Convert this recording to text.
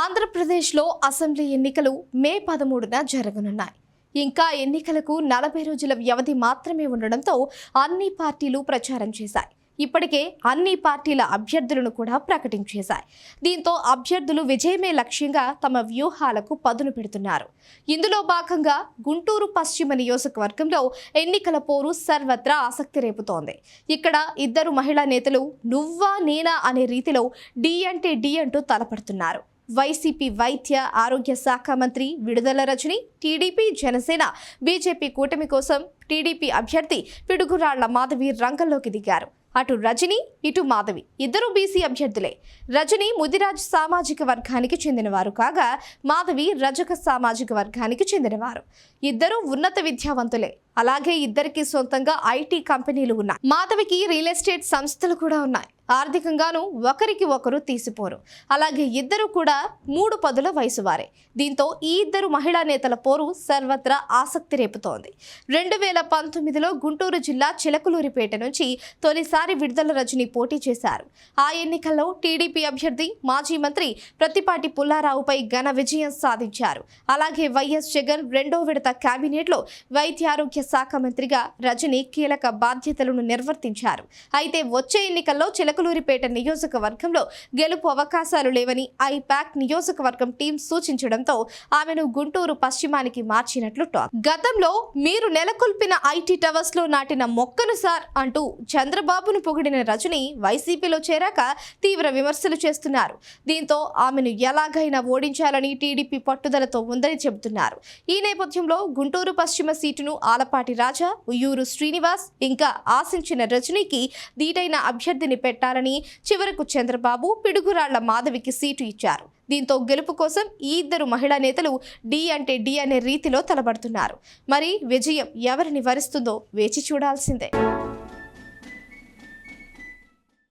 ఆంధ్రప్రదేశ్లో అసెంబ్లీ ఎన్నికలు మే పదమూడున జరగనున్నాయి. ఇంకా ఎన్నికలకు నలభై రోజుల వ్యవధి మాత్రమే ఉండడంతో అన్ని పార్టీలు ప్రచారం చేశాయి. ఇప్పటికే అన్ని పార్టీల అభ్యర్థులను కూడా ప్రకటించేశాయి. దీంతో అభ్యర్థులు విజయమే లక్ష్యంగా తమ వ్యూహాలకు పదును పెడుతున్నారు. ఇందులో భాగంగా గుంటూరు పశ్చిమ నియోజకవర్గంలో ఎన్నికల పోరు సర్వత్రా ఆసక్తి రేపుతోంది. ఇక్కడ ఇద్దరు మహిళా నేతలు నువ్వా నేనా అనే రీతిలో డి అంటే డి అంటూ తలపడుతున్నారు. వైసీపీ వైద్య ఆరోగ్య శాఖ మంత్రి విడుదల రజని టీడీపీ జనసేన. బీజేపీ కూటమి కోసం టీడీపీ అభ్యర్థి పిడుగురాళ్ళ మాధవి రంగంలోకి దిగారు. అటు రజని ఇటు మాధవి. ఇద్దరు బీసీ అభ్యర్థులే. రజని ముదిరాజ్ సామాజిక వర్గానికి చెందినవారు కాగా మాధవి రజక సామాజిక వర్గానికి చెందినవారు. ఇద్దరు ఉన్నత విద్యావంతులే. అలాగే ఇద్దరికి సొంతంగా ఐటీ కంపెనీలు ఉన్నాయి. మాధవికి రియల్ ఎస్టేట్ సంస్థలు కూడా ఉన్నాయి. ఆర్థికంగాను ఒకరికి ఒకరు తీసిపోరు. అలాగే ఇద్దరు కూడా మూడు పదుల వయసు వారే. దీంతో ఈ ఇద్దరు మహిళా నేతల పోరు సర్వత్రా ఆసక్తి రేపుతోంది. రెండు వేల పంతొమ్మిదిలో గుంటూరు జిల్లా చిలకలూరిపేట నుంచి తొలిసారి విడుదల రజని పోటీ చేశారు. ఆ ఎన్నికల్లో టీడీపీ అభ్యర్థి మాజీ మంత్రి ప్రతిపాటి పుల్లారావుపై ఘన విజయం సాధించారు. అలాగే వైఎస్ జగన్ రెండో విడత కేబినెట్లో వైద్యారోగ్య శాఖ మంత్రిగా రజని కీలక బాధ్యతలను నిర్వర్తించారు. అయితే వచ్చే ఎన్నికల్లో చిలకలూరిపేట నియోజకవర్గంలో గెలుపు అవకాశాలు లేవని ఐపాక్ నియోజకవర్గం టీం సూచించడంతో ఆమెను గుంటూరు పశ్చిమానికి మార్చినట్లు టాక్. గతంలో మీరు నెలకొల్పిన ఐటీ టవర్స్లో నాటిన మొక్కను సార్ అంటూ చంద్రబాబును పొగిడిన రజని వైసీపీలో చేరాక తీవ్ర విమర్శలు చేస్తున్నారు. దీంతో ఆమెను ఎలాగైనా ఓడించాలని టీడీపీ పట్టుదలతో ఉందని చెబుతున్నారు. ఈ నేపథ్యంలో గుంటూరు పశ్చిమ సీటును ఆలపాటి రాజా ఉయ్యూరు శ్రీనివాస్ ఇంకా ఆశించిన రజనీకి దీటైన అభ్యర్థిని పెట్టాలని చివరకు చంద్రబాబు పిడుగురాళ్ళ మాధవికి సీటు ఇచ్చారు. దీంతో గెలుపు కోసం ఈ ఇద్దరు మహిళా నేతలు డి అంటే డి అనే రీతిలో తలబడుతున్నారు. మరి విజయం ఎవరిని వరిస్తుందో వేచి చూడాల్సిందే.